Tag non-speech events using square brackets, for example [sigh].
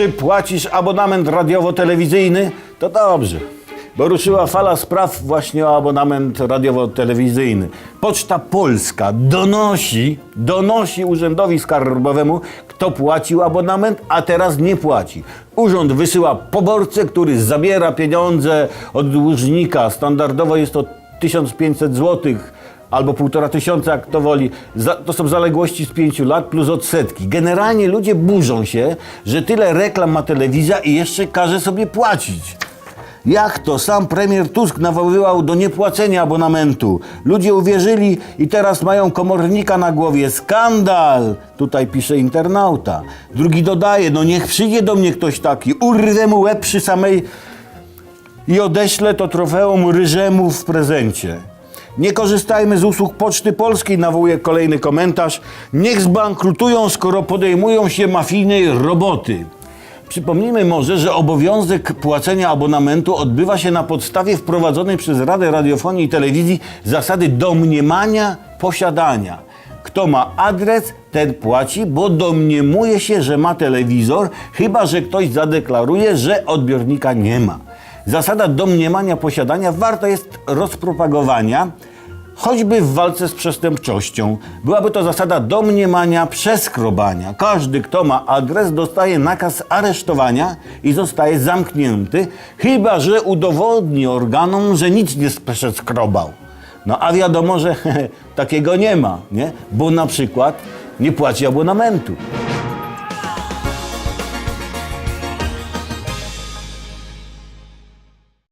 Czy płacisz abonament radiowo-telewizyjny? To dobrze, bo ruszyła fala spraw właśnie o abonament radiowo-telewizyjny. Poczta Polska donosi, donosi Urzędowi Skarbowemu, kto płacił abonament, a teraz nie płaci. Urząd wysyła poborcę, który zabiera pieniądze od dłużnika. Standardowo jest to 1500 złotych albo półtora tysiąca, jak to woli. To są zaległości z pięciu lat plus odsetki. Generalnie ludzie burzą się, że tyle reklam ma telewizja i jeszcze każe sobie płacić. Jak to? Sam premier Tusk nawoływał do niepłacenia abonamentu. Ludzie uwierzyli i teraz mają komornika na głowie. Skandal! Tutaj pisze internauta. Drugi dodaje, no niech przyjdzie do mnie ktoś taki, urwę mu łeb przy samej i odeślę to trofeum ryżemu w prezencie. Nie korzystajmy z usług Poczty Polskiej, nawołuje kolejny komentarz. Niech zbankrutują, skoro podejmują się mafijnej roboty. Przypomnijmy może, że obowiązek płacenia abonamentu odbywa się na podstawie wprowadzonej przez Radę Radiofonii i Telewizji zasady domniemania posiadania. Kto ma adres, ten płaci, bo domniemuje się, że ma telewizor, chyba że ktoś zadeklaruje, że odbiornika nie ma. Zasada domniemania posiadania warta jest rozpropagowania, choćby w walce z przestępczością. Byłaby to zasada domniemania przeskrobania. Każdy, kto ma adres, dostaje nakaz aresztowania i zostaje zamknięty, chyba że udowodni organom, że nic nie przeskrobał. No a wiadomo, że [laughs] takiego nie ma, nie? Bo na przykład nie płaci abonamentu.